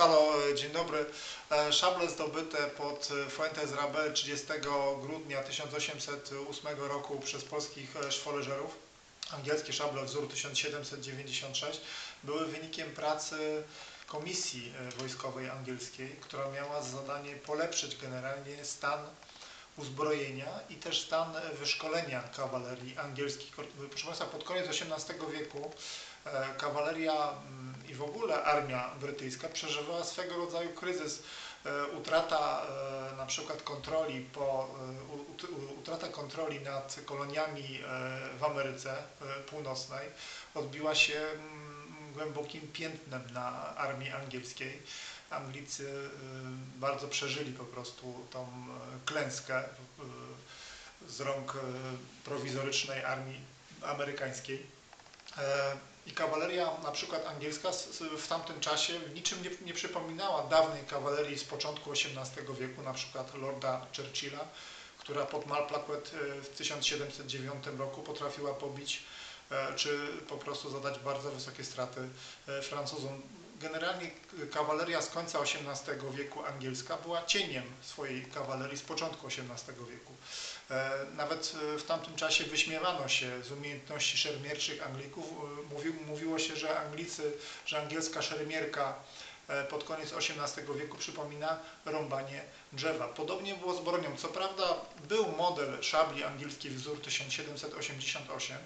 halo, dzień dobry. E, Szable zdobyte pod e, Fuentes Rabel 30 grudnia 1808 roku przez polskich e, szwoleżerów, angielskie szable wzór 1796, były wynikiem pracy komisji e, wojskowej angielskiej, która miała za zadanie polepszyć generalnie stan uzbrojenia i też stan e, wyszkolenia kawalerii angielskiej. Proszę Państwa, pod koniec XVIII wieku e, kawaleria mm, i w ogóle armia brytyjska przeżywała swego rodzaju kryzys. E, Utrata e, na przykład kontroli po, e, utrata kontroli nad koloniami e, w Ameryce e, Północnej odbiła się mm, głębokim piętnem na armii angielskiej. Anglicy bardzo przeżyli po prostu tą e, klęskę z rąk e, prowizorycznej armii amerykańskiej. I kawaleria na przykład angielska w tamtym czasie w niczym nie, nie przypominała dawnej kawalerii z początku XVIII wieku, na przykład Lorda Churchilla, która pod Malplaquet e, w 1709 roku potrafiła pobić e, czy po prostu zadać bardzo wysokie straty e, Francuzom. Generalnie kawaleria z końca XVIII wieku angielska była cieniem swojej kawalerii z początku XVIII wieku. E, Nawet e, w tamtym czasie wyśmiewano się z umiejętności szermierczych Anglików. E, Mówi, mówiło się, że Anglicy, że angielska szermierka pod koniec XVIII wieku przypomina rąbanie drzewa. Podobnie było z bronią. Co prawda był model szabli angielskiej wzór 1788,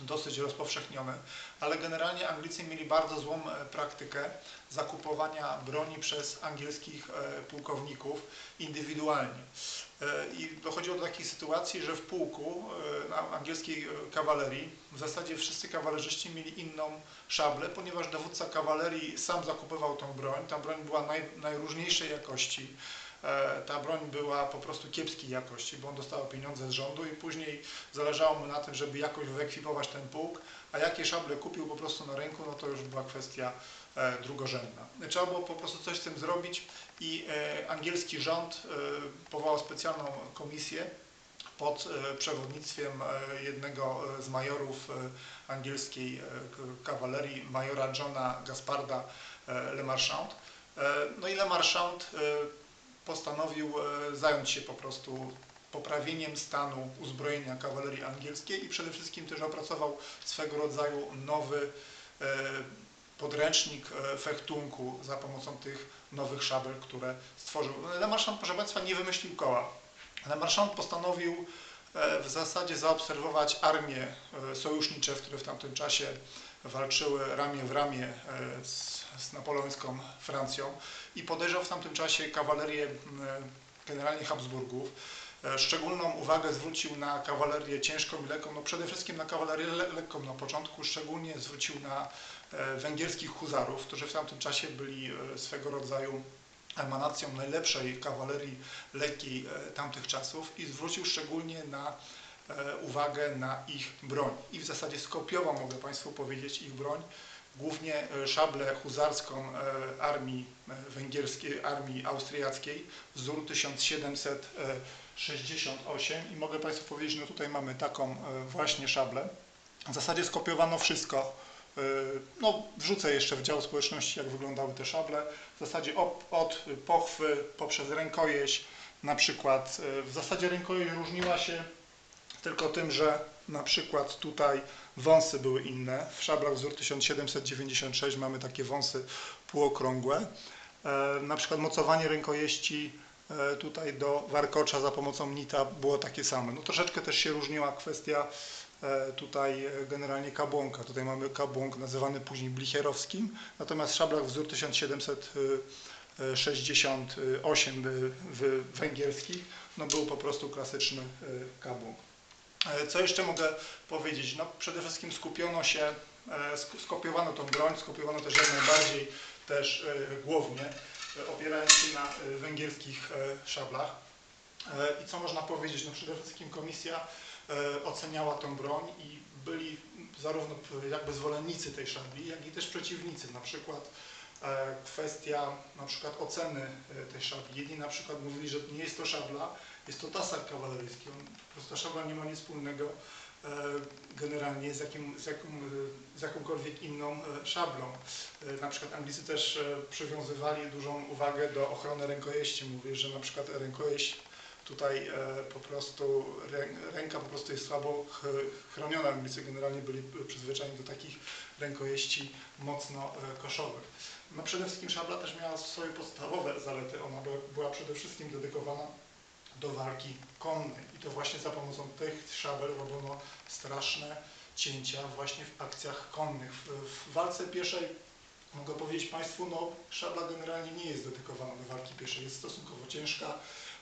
dosyć rozpowszechniony, ale generalnie Anglicy mieli bardzo złą e, praktykę zakupowania broni przez angielskich e, pułkowników indywidualnie. E, I dochodziło do takiej sytuacji, że w pułku angielskiej kawalerii w zasadzie wszyscy kawalerzyści mieli inną szablę, ponieważ dowódca kawalerii sam zakupywał tą broń. Ta broń była naj, najróżniejszej jakości. E, Ta broń była po prostu kiepskiej jakości, bo on dostał pieniądze z rządu i później zależało mu na tym, żeby jakoś wyekwipować ten pułk, a jakie szable kupił po prostu na rynku, no to już była kwestia e, drugorzędna. Trzeba było po prostu coś z tym zrobić i e, angielski rząd powołał specjalną komisję pod przewodnictwem jednego z majorów angielskiej kawalerii, majora Johna Gasparda Le Marchand. No i Le Marchand postanowił e, zająć się po prostu poprawieniem stanu uzbrojenia kawalerii angielskiej i przede wszystkim też opracował swego rodzaju nowy e, podręcznik e, fechtunku za pomocą tych nowych szabel, które stworzył. Le Marchand, proszę Państwa, nie wymyślił koła. Le Marchand postanowił w zasadzie zaobserwować armie sojusznicze, które w tamtym czasie walczyły ramię w ramię e, z, z napoleońską Francją i podejrzał w tamtym czasie kawalerię generalnie Habsburgów. E, Szczególną uwagę zwrócił na kawalerię ciężką i lekką, no przede wszystkim na kawalerię le lekką na początku, szczególnie zwrócił na e, węgierskich huzarów, którzy w tamtym czasie byli swego rodzaju emanacją najlepszej kawalerii lekkiej tamtych czasów i zwrócił szczególnie na uwagę na ich broń. I w zasadzie skopiował, mogę Państwu powiedzieć, ich broń, głównie e, szablę huzarską e, armii e, węgierskiej, armii austriackiej, wzór 1768 i mogę Państwu powiedzieć, no tutaj mamy taką e, właśnie szablę. W zasadzie skopiowano wszystko. E, No, wrzucę jeszcze w dział społeczności, jak wyglądały te szable. W zasadzie od, pochwy poprzez rękojeść, na przykład e, w zasadzie rękojeść różniła się tylko tym, że na przykład tutaj wąsy były inne. W szablach wzór 1796 mamy takie wąsy półokrągłe. E, Na przykład mocowanie rękojeści e, tutaj do warkocza za pomocą nita było takie same. No troszeczkę też się różniła kwestia e, tutaj generalnie kabłonka. Tutaj mamy kabłąk nazywany później blicherowskim, natomiast szablach wzór 1768 w, w węgierskich no był po prostu klasyczny kabłąk. E, Co jeszcze mogę powiedzieć? No, przede wszystkim skupiono się, e, sk- skopiowano tą broń, skopiowano też jak najbardziej też e, głównie, opierając się na węgierskich szablach. I co można powiedzieć? No, przede wszystkim komisja oceniała tą broń i byli zarówno jakby zwolennicy tej szabli, jak i też przeciwnicy. Na przykład kwestia na przykład oceny tej szabli. Jedni na przykład mówili, że nie jest to szabla, jest to tasak kawaleryjski. On, po prostu ta szabla nie ma nic wspólnego e, generalnie z, jakim, z, e, z jakąkolwiek inną e, szablą. Na przykład Anglicy też przywiązywali dużą uwagę do ochrony rękojeści. Mówię, że na przykład rękojeść tutaj po prostu rę- ręka po prostu jest słabo ch- chroniona. Anglicy generalnie byli przyzwyczajeni do takich rękojeści mocno koszowych. No przede wszystkim szabla też miała swoje podstawowe zalety. Ona była przede wszystkim dedykowana do walki konnej i to właśnie za pomocą tych szabel robiono straszne cięcia właśnie w akcjach konnych. W, w walce pieszej mogę powiedzieć Państwu, no szabla generalnie nie jest dedykowana do walki pieszej, jest stosunkowo ciężka,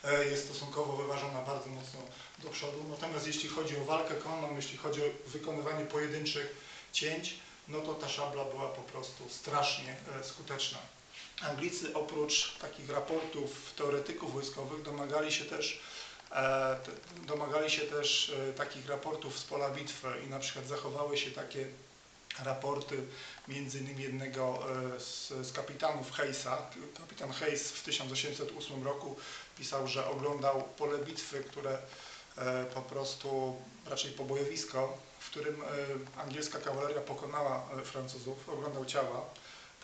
e, jest stosunkowo wyważona bardzo mocno do przodu, natomiast jeśli chodzi o walkę konną, jeśli chodzi o wykonywanie pojedynczych cięć, no to ta szabla była po prostu strasznie e, skuteczna. Anglicy oprócz takich raportów teoretyków wojskowych domagali się też e, domagali się też e, takich raportów z pola bitwy i na przykład zachowały się takie raporty między innymi jednego e, z, z kapitanów Hayesa. Kapitan Hayes w 1808 roku pisał, że oglądał pole bitwy, które po prostu raczej pobojowisko, w którym angielska kawaleria pokonała Francuzów, oglądał ciała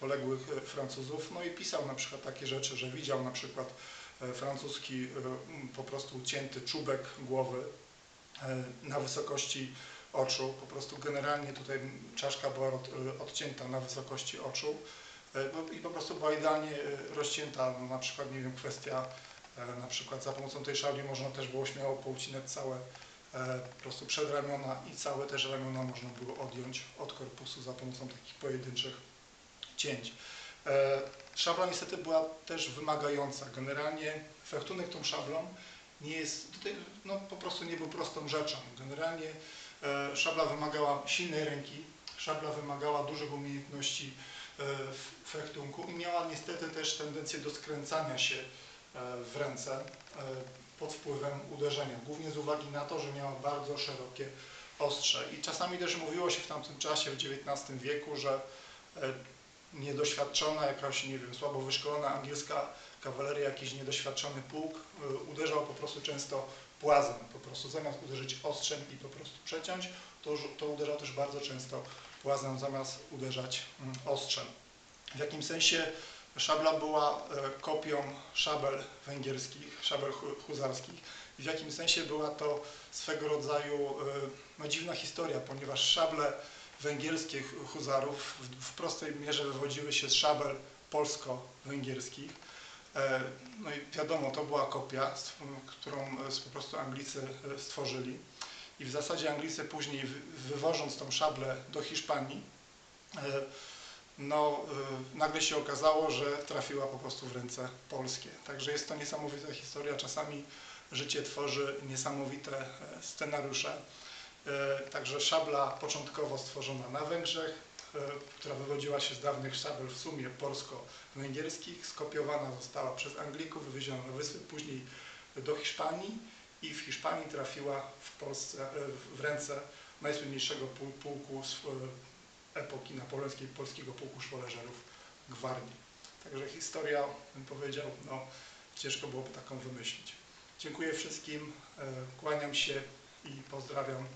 poległych e, Francuzów, no i pisał na przykład takie rzeczy, że widział na przykład e, francuski e, po prostu cięty czubek głowy na wysokości oczu, po prostu generalnie tutaj czaszka była od, odcięta na wysokości oczu. I po prostu była idealnie rozcięta, no, na przykład nie wiem, kwestia na przykład za pomocą tej szabli można też było śmiało poucinać całe po prostu przedramiona i całe też ramiona można było odjąć od korpusu za pomocą takich pojedynczych cięć. E, Szabla niestety była też wymagająca. Generalnie fechtunek tą szablą nie jest, no, po prostu nie był prostą rzeczą. Generalnie e, szabla wymagała silnej ręki, szabla wymagała dużych umiejętności e, w fechtunku i miała niestety też tendencję do skręcania się w ręce pod wpływem uderzenia, głównie z uwagi na to, że miała bardzo szerokie ostrze. I czasami też mówiło się w tamtym czasie, w XIX wieku, że niedoświadczona, jakaś, nie wiem, słabo wyszkolona angielska kawaleria, jakiś niedoświadczony pułk y, uderzał po prostu często płazem, po prostu zamiast uderzyć ostrzem i po prostu przeciąć, to, to uderzał też bardzo często płazem zamiast uderzać mm, ostrzem. W jakim sensie szabla była e, kopią szabel węgierskich, szabel hu- huzarskich w jakim sensie była to swego rodzaju e, no, dziwna historia, ponieważ szable węgierskie hu- huzarów w, prostej mierze wywodziły się z szabel polsko-węgierskich. E, No i wiadomo, to była kopia, którą e, po prostu Anglicy e, stworzyli. I w zasadzie Anglicy później, wy- wywożąc tą szablę do Hiszpanii, no, nagle się okazało, że trafiła po prostu w ręce polskie. Także jest to niesamowita historia. Czasami życie tworzy niesamowite scenariusze. E, Także szabla początkowo stworzona na Węgrzech, e, która wywodziła się z dawnych szabel w sumie polsko-węgierskich, skopiowana została przez Anglików, wywieziona na wyspy, później do Hiszpanii i w Hiszpanii trafiła w Polsce, e, w ręce najsłynniejszego pułku z epoki napoleońskiej polskiego pułku szwoleżerów gwardii. Także historia, bym powiedział, no ciężko byłoby taką wymyślić. Dziękuję wszystkim, kłaniam się i pozdrawiam